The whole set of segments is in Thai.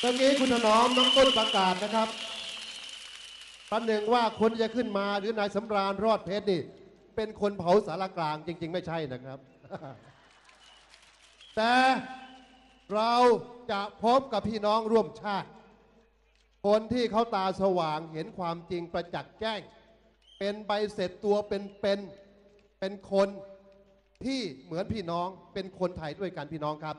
เมื่อกี้คุณถนอมน้องต้นประกาศนะครับประหนึ่งว่าคนจะขึ้นมาหรือนายสำราญรอดเพชรนี่เป็นคนเผาสารกลางจริง ๆ ไม่ใช่นะครับ แต่เราจะพบกับพี่น้องร่วมชาติ คนที่เขาตาสว่างเห็นความจริงประจักษ์แจ้ง เป็นใบเสร็จตัวเป็นเป็นเป็นคนที่เหมือนพี่น้องเป็นคนไทยด้วยกันพี่น้องครับ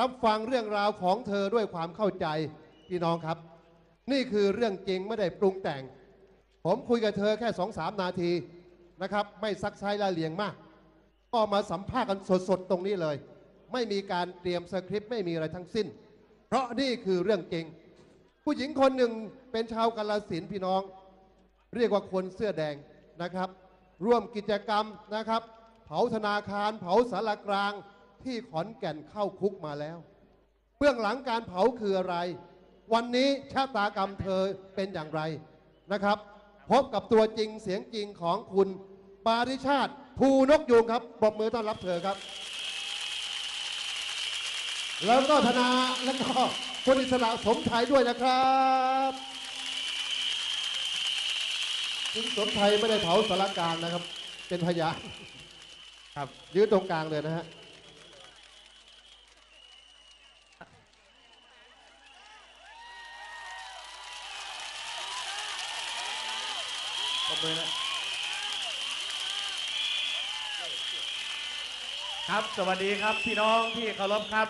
รับฟังเรื่องราวของเธอด้วยความเข้าใจพี่น้องครับ นี่คือเรื่องจริงไม่ได้ปรุงแต่ง ผมคุยกับเธอแค่สองสามนาทีนะครับ ไม่ซักไซละเลียงมาก ก็มาสัมภาษณ์กันสดๆตรงนี้เลย ไม่มีการเตรียมสคริปต์ไม่มีอะไรทั้งสิ้น เพราะนี่คือเรื่องจริง ผู้หญิงคนหนึ่งเป็นชาวกาลสินพี่น้อง เรียกว่าคนเสื้อแดงนะครับ ร่วมกิจกรรมนะครับ เผาธนาคาร เผาสารกลาง ที่ขอนแก่นเข้าคุกมาแล้ว เบื้องหลังการเผาคืออะไร วันนี้ชะตากรรมเธอเป็นอย่างไรนะครับ พบกับตัวจริงเสียงจริงของคุณปาริชาติภูนกยูงครับปรบมือต้อนรับเธอครับ แล้วก็ธนาแล้วก็คุณอิสระสมชายด้วยนะครับคุณสมชัยไม่ได้เผาสารกลางนะครับ เป็นพยานครับยืนตรงกลางเลยนะฮะ ขอบคุณนะครับ สวัสดีครับพี่น้องที่เคารพครับ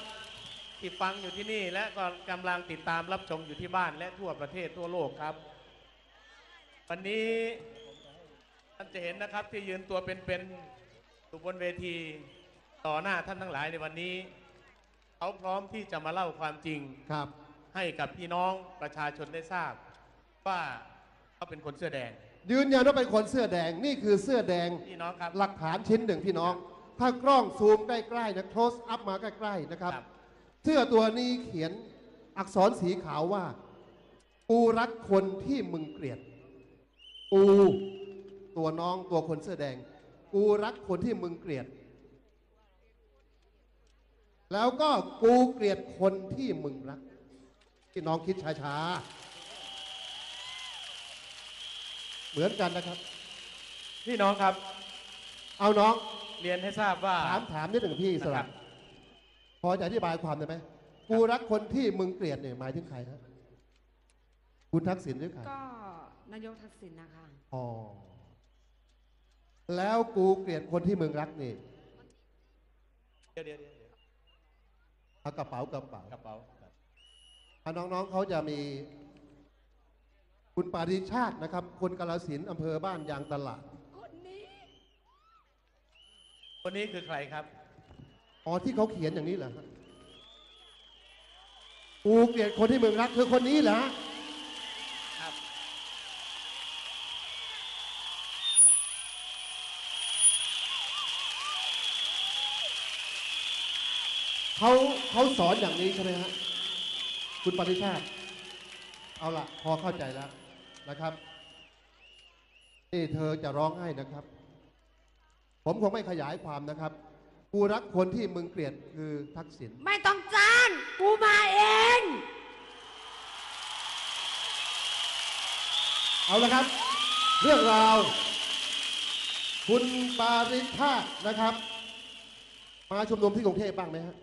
ที่ฟังอยู่ที่นี่และก็กำลังติดตามรับชมอยู่ที่บ้านและทั่วประเทศทั่วโลกครับ วันนี้ท่านจะเห็นนะครับที่ยืนตัวเป็นๆอยู่บนเวที ต่อหน้าท่านทั้งหลายในวันนี้ เขาพร้อมที่จะมาเล่าความจริงครับ ให้กับพี่น้องประชาชนได้ทราบว่าเขาเป็นคนเสื้อแดง ยืนยันว่าเป็นคนเสื้อแดงนี่คือเสื้อแดงพี่น้องครับ หลักฐานชิ้นหนึ่งพี่น้อง ถ้ากล้องซูมใกล้ๆนะ close up มาใกล้ๆนะครับ ครับ เสื้อตัวนี้เขียนอักษรสีขาวว่า กูรักคนที่มึงเกลียด กู ตัวน้องตัวคนเสื้อแดง กูรักคนที่มึงเกลียด แล้วก็กูเกลียดคนที่มึงรักพี่น้องคิดช้าๆ เหมือนกันนะครับ พี่น้องครับ เอาน้องเรียนให้ทราบว่า ถามถามนิดหนึ่งพี่อิสคระรับพอจะอธิบายความได้ไหมกูรักคนที่มึงเกลียดเนี่ยหมายถึงใครฮะคุณทักษิณหรือใครก็นายกทักษิณนะคะ อ๋อแล้วกูเกลียดคนที่มึงรักนี่เดี๋ยวเดี๋ยวเดี๋ยวเดี๋ยวเอากระเป๋ากระเป๋ากระเป๋าครับ อะน้องๆเขาจะมี คุณปาริชาตินะครับ คนกาลสินธุ์อำเภอบ้านยางตลาด คนนี้คนนี้คือใครครับอ๋อที่เขาเขียนอย่างนี้เหรอฮะกูเกลียดคนที่มึงรักคือคนนี้เหรอฮะครับเขาเขาสอนอย่างนี้ใช่ไหมฮะคุณปริชาติ เอาละพอเข้าใจแล้ว นะครับนี่เธอจะร้องไห้นะครับ ผมคงไม่ขยายความนะครับ กูรักคนที่มึงเกลียดคือทักษิณไม่ต้องจ้างกูมาเอง เอาละครับ เรื่องราว คุณปาริชาตินะครับ มาชุมนุมที่กรุงเทพบ้างไหมฮะ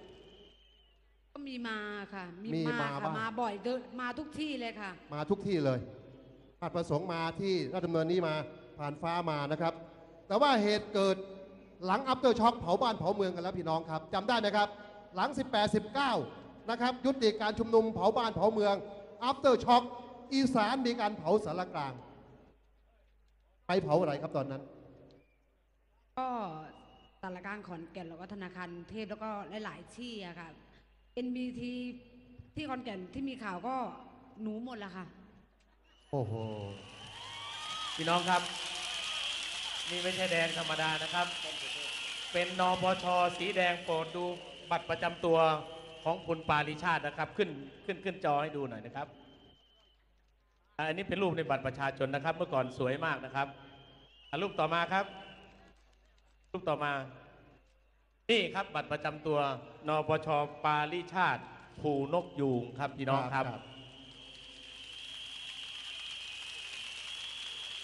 ก็มีมาค่ะ มีมีมามาค่ะบ้าง มาบ่อยเดินมาทุกที่เลยค่ะ มาทุกที่เลย อาจประสงค์มาที่ราชดำเนินนี้มาผ่านฟ้ามานะครับ แต่ว่าเหตุเกิดหลังอัปเตอร์ช็อคเผาบ้านเผาเมืองกันแล้วพี่น้องครับจำได้ไหมครับ หลัง 18 19 นะครับ ยุติการชุมนุมเผาบ้านเผาเมืองอัปเตอร์ช็อคอีสานมีการเผาสารกลางไปเผาอะไรครับตอนนั้น ก็สารกลารขอนแก่นแล้วก็ธนาคารเทพแล้วก็หลาย ๆ ที่อะค่ะ NBT ที่ขอนแก่นที่มีข่าวก็หนูหมดแล้วค่ะ โอ้โห พี่น้องครับ นี่ไม่ใช่แดงธรรมดานะครับ เป็นนปชสีแดงโปรดดูบัตรประจำตัวของคุณปาริชาตินะครับ ขึ้นขึ้นขึ้นจอให้ดูหน่อยนะครับ อันนี้เป็นรูปในบัตรประชาชนนะครับ เมื่อก่อนสวยมากนะครับรูปต่อมาครับ รูปต่อมา นี่ครับบัตรประจำตัวนปชปาริชาติภูนกยูงครับพี่น้องครับ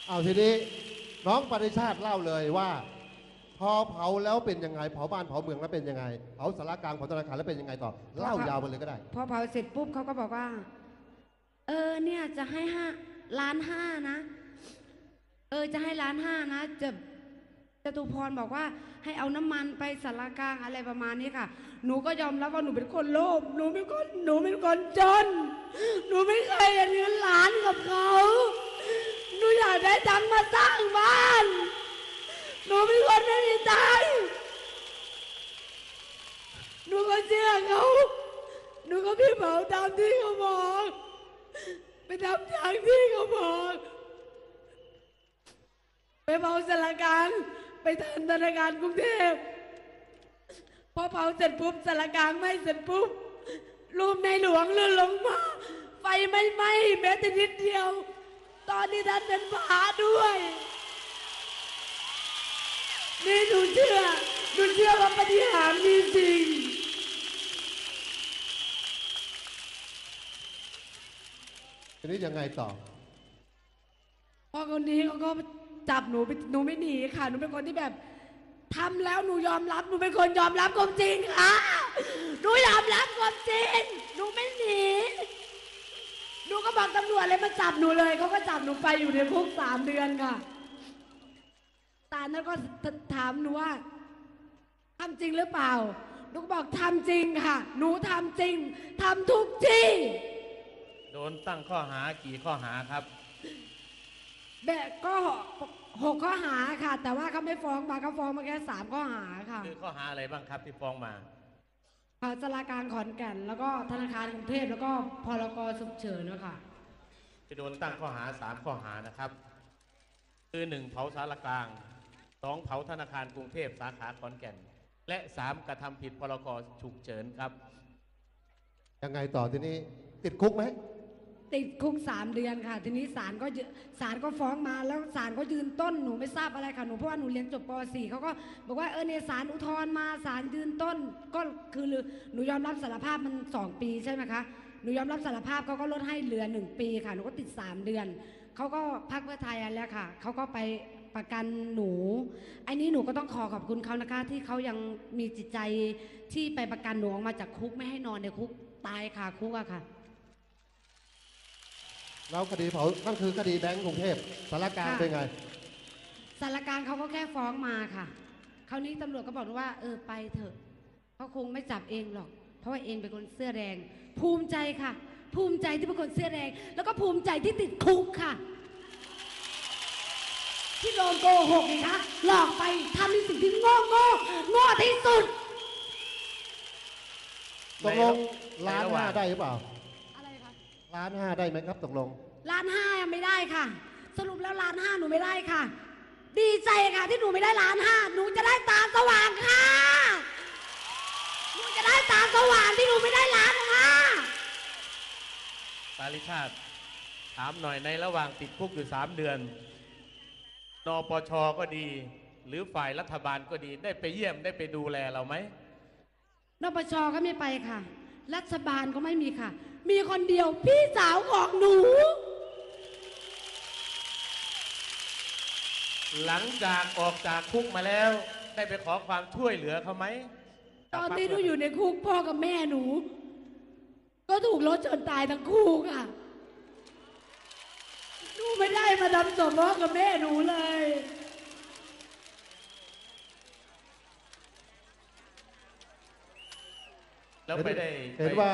เอาทีนี้น้องปริชาติเล่าเลยว่า พอเผาแล้วเป็นยังไง เผาบ้านเผาเมืองแล้วเป็นยังไง เผาสารกลางเผาธนาคารแล้วเป็นยังไงต่อเล่ายาวไปเลยก็ได้ พอเผาเสร็จปุ๊บเขาก็บอกว่า เออเนี่ยจะให้ห้าล้านห้านะ เออจะให้ล้านห้านะจะจตุพรบอกว่าให้เอาน้ำมันไปสารกลางอะไรประมาณนี้ค่ะ หนูก็ยอมรับว่าหนูเป็นคนโลภ หนูเป็นคน หนูเป็นคนจน หนูไม่เคยเห็นเงินล้านกับเขา นูอยากได้ตังค์มาสร้างบ้าน หนูเป็นคนไม่มีตังค์หนูก็เชื่อเขาหนูก็พี่เผาตามที่เขาบอกไปทำอย่างที่เขาบอกไปเผาสารกางไปทำธนาคารกรุงเทพพอเผาเสร็จปุ๊บสารกลางไหม่เสร็จปุ๊บรูปในหลวงเลื่อนลงมา ไฟไม่ไหม้แม้แต่นิดเดียว ตอนนี้ท่านเป็นผาด้วย นี่หนูเชื่อหนูเชื่อว่าปฏิหารย์มีจริง ทีนี้ยังไงต่อพ่อคนนี้เขาก็จับหนูไปหนูไม่หนีค่ะ หนูเป็นคนที่แบบทำแล้วหนูยอมรับ หนูเป็นคนยอมรับความจริงค่ะ หนูยอมรับความจริง หนูไม่หนีหนู ก็บอกตำรวจเลยมาจับหนูเลยเขาก็จับหนูไปอยู่ในคุกสามเดือนค่ะตานั้นก็ถามหนูว่าทำจริงหรือเปล่าหนูก็บอกทำจริงค่ะ หนูทำจริงทำทุกที่ โดนตั้งข้อหากี่ข้อหาครับแบบก็หกข้อหาค่ะ แต่ว่าเขาไม่ฟ้องมาเขาฟ้องมาแค่สามข้อหาค่ะ คือข้อหาอะไรบ้างครับที่ฟ้องมาเอ่อ สลาการขอนแก่น แล้วก็ธนาคารกรุงเทพแล้วก็พรกฉุกเฉินนะคะจะโดนตั้งข้อหาสามข้อหานะครับ คือหนึ่งเผาสารกลางสองเผาธนาคารกรุงเทพสาขาขอนแก่น และสามกระทำผิดพรกฉุกเฉินครับ ยังไงต่อทีนี้ติดคุกไหม ติดคุกสามเดือนค่ะ ทีนี้ศาลก็ศาลก็ฟ้องมาแล้วศาลก็ยืนต้นหนูไม่ทราบอะไรค่ะหนูเพราะว่าหนูเรียนจบป .4 เขาก็บอกว่าเออเนี่ยศาลอุทธรณ์มาศาลยืนต้น ก็คือหนูยอมรับสารภาพมันสองปีใช่ไหมคะหนูยอมรับสารภาพเขาก็ลดให้เหลือหนึ่งปีค่ะหนูก็ติดสามเดือนเขาก็พักเพื่อไทยอันแล้วค่ะเขาก็ไปประกันหนู อันนี้หนูก็ต้องขอขอบคุณเขานะคะ ที่เขายังมีจิตใจที่ไปประกันหนูออกมาจากคุกไม่ให้นอนในคุกตายค่ะคุกอะค่ะ แล้วคดีเผานั่นคือคดีแบงก์กรุงเทพสารกลางค่ะ เป็นไง สารกลารเขาก็แค่ฟ้องมาค่ะ คราวนี้ตำรวจก็บอกว่า เออไปเถอะเขาคงไม่จับเองหรอก เพราะว่าเองเป็นคนเสื้อแดง ภูมิใจค่ะ ภูมิใจที่เป็นคนเสื้อแดง แล้วก็ภูมิใจที่ติดคุกค่ะ ที่โดนโกหกไงคะหลอกไปทำในสิ่งที่โง่โง่โง่ที่สุด ตกลงในล้านระหว่าห้าง ได้หรือเปล่าอะไรคะ ล้านห้าได้ไหมครับตกลง ล้านห้ายังไม่ได้ค่ะ สรุปแล้วล้านห้าหนูไม่ได้ค่ะ ดีใจค่ะที่หนูไม่ได้ล้านห้าหนูจะได้ตาสว่างค่ะ หนูจะได้ตาสว่างที่หนูไม่ได้ล้านห้าปาริชาติ ถามหน่อยในระหว่างติดคุกอยู่สามเดือนนปชก็ดี หรือฝ่ายรัฐบาลก็ดีได้ไปเยี่ยมได้ไปดูแลเราไหมนปชก็ไม่ไปค่ะ รัฐบาลก็ไม่มีค่ะ มีคนเดียวพี่สาวของหนู หลังจากออกจากคุกมาแล้ว ได้ไปขอความช่วยเหลือเขาไหมตอนที่หนูอยู่ในคุกพ่อกับแม่หนู ก็ถูกรถชนตายทั้งคู่ค่ะหนูไม่ได้มาดำศพพ่อกับแม่หนูเลย แล้วไปได้เห็นไปว่า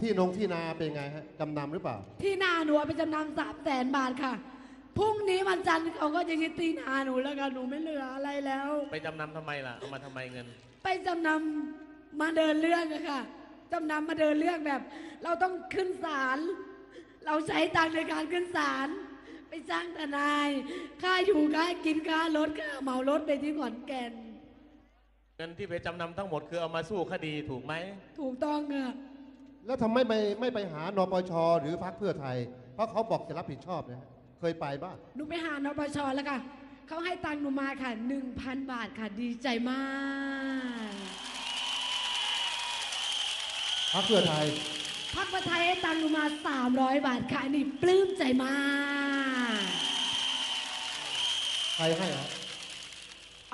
ที่นงที่นาเป็นไงฮะจำนำหรือเปล่า ที่นาหนูเอาไปจำนำสามแสนบาทค่ะ พรุ่งนี้วันจันทร์เขาก็จะยึดที่นาหนูแล้วค่ะหนูไม่เหลืออะไรแล้ว ไปจำนำทำไมล่ะ เอามาทำไมเงิน ไปจำนำมาเดินเรื่องอะค่ะจำนำมาเดินเรื่องแบบ เราต้องขึ้นศาล เราใช้ตังค์ในการขึ้นศาล ไปจ้างทนาย ค่าอยู่ค่ากินค่ารถค่าเหมารถไปที่ขอนแก่น เงินที่ไปจำนำทั้งหมดคือเอามาสู้คดีถูกไหม ถูกต้องอะ แล้วทำไมไม่ไม่ไปหานปชหรือพรรคเพื่อไทย เพราะเขาบอกจะรับผิดชอบนะฮะเคยไปบ้าง หนูไปหานปชแล้วค่ะเขาให้ตังค์หนูมาค่ะหนึ่งพันบาทค่ะดีใจมากทพักเพื่อไทย พักประไทยให้ตังค์หนูมา 300 บาทค่ะอันนี้ปลื้มใจมาก ใครให้ครับ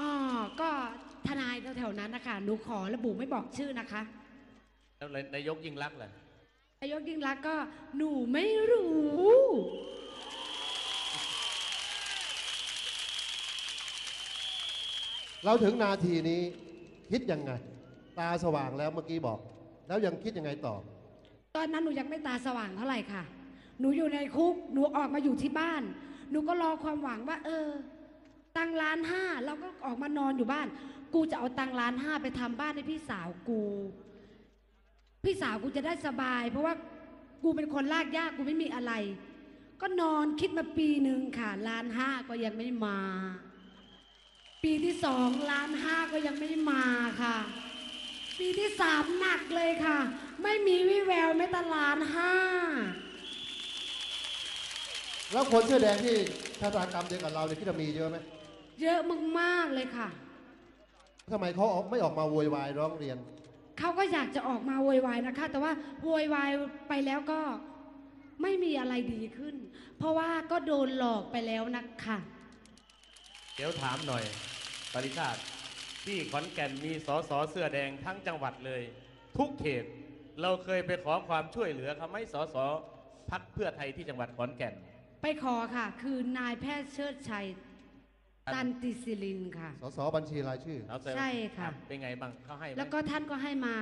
อ๋อก็ทนายแถวๆนั้นนะคะ หนูขอระบุไม่บอกชื่อนะคะ แล้วนายกยิ่งรักษณ์ล่ะนายกยิ่งรักษณ์ก็หนูไม่รู้ เราถึงนาทีนี้คิดยังไง ตาสว่างแล้วเมื่อกี้บอก แล้วยังคิดยังไงต่อ ตอนนั้นหนูยังไม่ตาสว่างเท่าไหร่ค่ะ หนูอยู่ในคุก หนูออกมาอยู่ที่บ้าน หนูก็รอความหวังว่า เออ ตังล้านห้าเราก็ออกมานอนอยู่บ้าน กูจะเอาตังล้านห้าไปทำบ้านให้พี่สาวกู พี่สาวกูจะได้สบาย เพราะว่ากูเป็นคนลากยากกูไม่มีอะไร ก็นอนคิดมาปีหนึ่งค่ะล้านห้าก็ยังไม่มา ปีที่สองล้านห้าก็ยังไม่มาค่ะ ปีที่สามหนักเลยค่ะ ไม่มีวิแววแม้แต่ล้านห้าแล้วคนเสื้อแดงที่ชะตากรรมเดียวกับเราเนี่ยคิดว่ามีเยอะไหมเยอะมากๆเลยค่ะทำไมเขาออกไม่ออกมาโวยวายร้องเรียน เขาก็อยากจะออกมาโวยวายนะคะ แต่ว่าโวยวายไปแล้วก็ไม่มีอะไรดีขึ้น เพราะว่าก็โดนหลอกไปแล้วนะคะเดี๋ยวถามหน่อย ปริชาติที่ขอนแก่นมีสอสอเสื้อแดงทั้งจังหวัดเลย ทุกเขตเราเคยไปขอความช่วยเหลือเขาไหม่สอสอพักเพื่อไทยที่จังหวัดขอนแก่น ไปขอค่ะ คือนายแพทย์เชิดชัย ตันติศิลินค่ะ สสบัญชีรายชื่อเอาเสริมใช่ค่ะ รับเป็นไงบ้างเขาให้ไหม แล้วก็ท่านก็ให้มา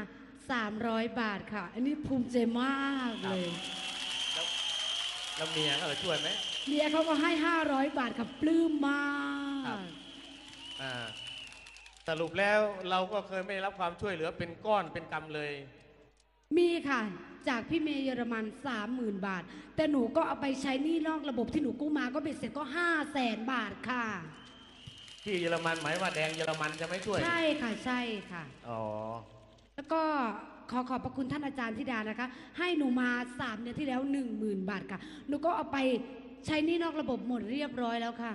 300 บาทค่ะ อันนี้ภูมิใจมากเลยแล้วแล้วเมียเขาจะช่วยไหม เมียเขาก็ให้ 500 บาทค่ะปลื้มมาครักบอ่าสรุปแล้วเราก็เคยไม่ได้รับความช่วยเหลือเป็นก้อนเป็นกำเลย มีค่ะ จากพี่เมย์เยอรมัน 30,000 บาท แต่หนูก็เอาไปใช้หนี้นอกระบบที่หนูกู้มาก็เบ็ดเสร็จก็ 5 0 0แสนบาทค่ะ ที่เยอรมันหมายว่าแดงเยอรมันจะไม่ช่วย ใช่ค่ะใช่ค่ะ อ๋อ แล้วก็ขอขอบพระคุณท่านอาจารย์ธิดานะคะ ให้หนูมา3เดือนที่แล้ว10,000บาทค่ะ หนูก็เอาไปใช้หนี้นอกระบบหมดเรียบร้อยแล้วค่ะ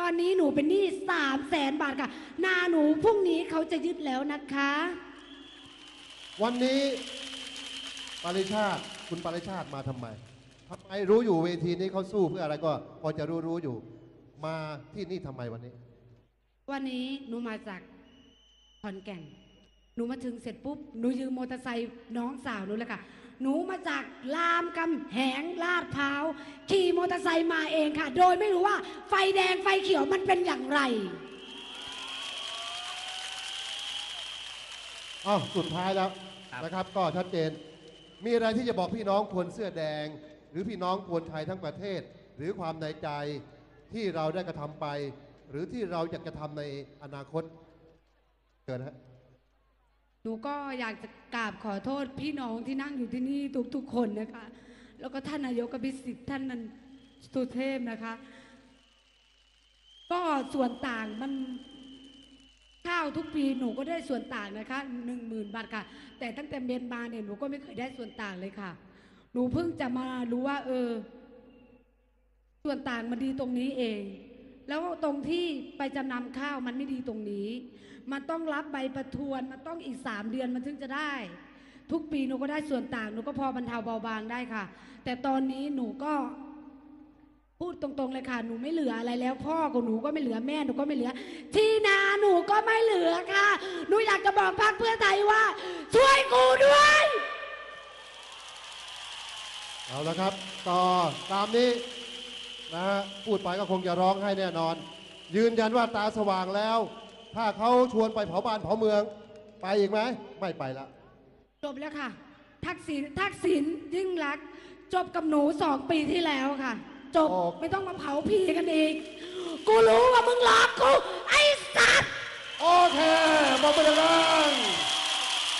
ตอนนี้หนูเป็นหนี้3 0 0แสนบาทค่ะ นาหนูพรุ่งนี้เขาจะยึดแล้วนะคะ วันนี้ปริชาติ คุณปริชาติมาทำไมทำไมรู้อยู่เวทีนี้เขาสู้เพื่ออะไรก็พอจะรู้รู้อยู่ มาที่นี่ทำไมวันนี้ วันนี้หนูมาจากขอนแก่น หนูมาถึงเสร็จปุ๊บ หนูยืมมอเตอร์ไซค์น้องสาวหนูเลยค่ะ หนูมาจากรามกำแหงลาดพร้าว ขี่มอเตอร์ไซค์มาเองค่ะ โดยไม่รู้ว่าไฟแดงไฟเขียวมันเป็นอย่างไร อ้าวสุดท้ายแล้วครับ นะครับ ก็ชัดเจน มีอะไรที่จะบอกพี่น้องคนเสื้อแดง หรือพี่น้องคนไทยทั้งประเทศ หรือความในใจที่เราได้กระทำไป หรือที่เราอยากจะทำในอนาคตเกิดนะฮะหนูก็อยากจะกราบขอโทษพี่น้องที่นั่งอยู่ที่นี่ทุกๆคนนะคะ แล้วก็ท่านนายกอภิสิทธิ์ท่านนันสุเทพนะคะ ก็ส่วนต่างมันข้าวทุกปีหนูก็ได้ส่วนต่างนะคะหนึ่งหมื่นบาทค่ะ แต่ตั้งแต่เมียนมาเนี่ยหนูก็ไม่เคยได้ส่วนต่างเลยค่ะ หนูเพิ่งจะมารู้ว่า เออ ส่วนต่างมันดีตรงนี้เอง แล้วตรงที่ไปจำนำข้าวมันไม่ดีตรงนี้ มันต้องรับใบประทวนมันต้องอีกสามเดือนมันถึงจะได้ ทุกปีหนูก็ได้ส่วนต่างหนูก็พอบรรเทาเบาบางได้ค่ะ แต่ตอนนี้หนูก็พูดตรงๆเลยค่ะ หนูไม่เหลืออะไรแล้ว พ่อของหนูก็ไม่เหลือแม่หนูก็ไม่เหลือ ที่นาหนูก็ไม่เหลือค่ะ หนูอยากจะบอกพรรคเพื่อไทยว่า ช่วยกูด้วย เอาละครับ ต่อตามนี้ นะฮะพูดไปก็คงจะร้องให้แน่นอน ยืนยันว่าตาสว่างแล้ว ถ้าเขาชวนไปเผาบ้านเผาเมือง ไปอีกไหมไม่ไปละ จบแล้วค่ะ ทักษิณทักษิณยิ่งรักษณ์จบกับหนูสองปีที่แล้วค่ะ จบโอ้ไม่ต้องมาเผาผีกันอีก กูรู้ว่ามึงหลอกกู ไอ้สัตว์ โอเคบอกไปเลยกัน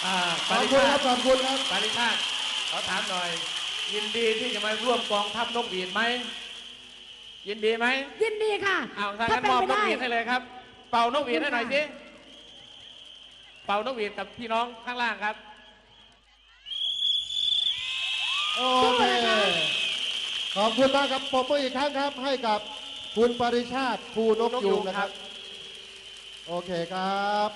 อ่าขปอบริคุณชาครับติขอบคุณครับปริชาติขอถามหน่อย ยินดีที่จะมาร่วมกองทัพนกหวีดไหม ยินดีไหมยินดีค่ะเอาถ้าถ้างั้นเป็นมอบไปนกได้หวีดให้เลยครับ เป่านกหวีดให้หน่อยขอบคุสิณค่ะเป่านกหวีดกับพี่น้องข้างล่างครับ โอเคขอบคุณมากครับปรบมืออีกครั้งครับ ให้กับคุณปริชาติภูนกยูงนะครับ โอเคครับ